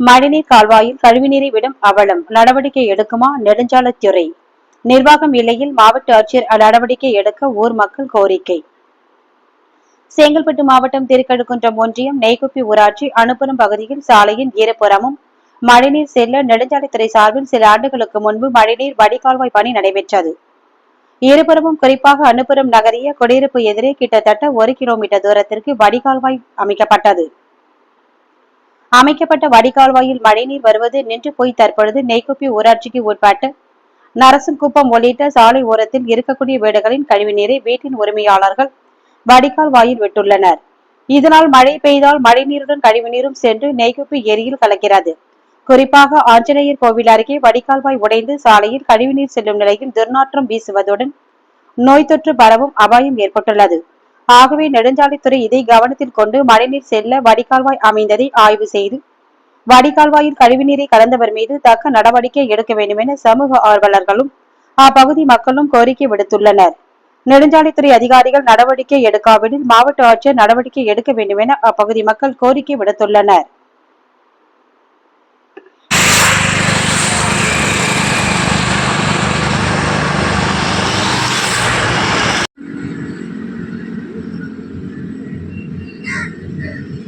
மழைநீர் கால்வாயில் கழிவுநீரை விடும் அவலம் நடவடிக்கை எடுக்குமா? நெடுஞ்சாலைத்துறை. நிர்வாகம் இல்லையில் மாவட்ட ஆட்சியர் நடவடிக்கை எடுக்க ஊர் மக்கள் கோரிக்கை. செங்கல்பட்டு மாவட்டம் திருக்கழுக்குன்றம் ஒன்றியம் நெய்குப்பி ஊராட்சி அனுப்புறம் பகுதியில் சாலையின் இருபுறமும் மழைநீர் செல்ல நெடுஞ்சாலைத்துறை சார்பில் சில ஆண்டுகளுக்கு முன்பு மழைநீர் வடிகால்வாய் பணி நடைபெற்றது. இருபுறமும் குறிப்பாக அனுப்புறம் நகரிய குடியிருப்பு எதிரே கிட்டத்தட்ட ஒரு கிலோமீட்டர் தூரத்திற்கு வடிகால்வாய் அமைக்கப்பட்டது. அமைக்கப்பட்ட வடிகால்வாயில் மழைநீர் வருவது நின்று போய் தற்பொழுது நெய்குப்பி ஊராட்சிக்கு உட்பட்டு நரசன்குப்பம் உள்ளிட்ட சாலை ஓரத்தில் இருக்கக்கூடிய வீடுகளின் கழிவுநீரை வீட்டின் உரிமையாளர்கள் வடிகால் வாயில் விட்டுள்ளனர். இதனால் மழை பெய்தால் மழைநீருடன் கழிவுநீரும் சென்று நெய்குப்பி ஏரியில் கலக்கிறது. குறிப்பாக ஆஞ்சநேயர் கோவில் அருகே வடிகால்வாய் உடைந்து சாலையில் கழிவுநீர் செல்லும் நிலையில் துர்நாற்றம் வீசுவதுடன் நோய் தொற்று பரவும் அபாயம் ஏற்பட்டுள்ளது. ஆகவே நெடுஞ்சாலைத்துறை இதை கவனத்தில் கொண்டு மழைநீர் செல்ல வடிகால்வாய் அமைந்ததை ஆய்வு செய்து வடிகால்வாயில் கழிவுநீரை கலந்தவர் மீது தக்க நடவடிக்கை எடுக்க வேண்டும் என சமூக ஆர்வலர்களும் அப்பகுதி மக்களும் கோரிக்கை விடுத்துள்ளனர். நெடுஞ்சாலைத்துறை அதிகாரிகள் நடவடிக்கை எடுக்காவிடில் மாவட்ட ஆட்சியர் நடவடிக்கை எடுக்க வேண்டும் என அப்பகுதி மக்கள் கோரிக்கை விடுத்துள்ளனர். Yeah.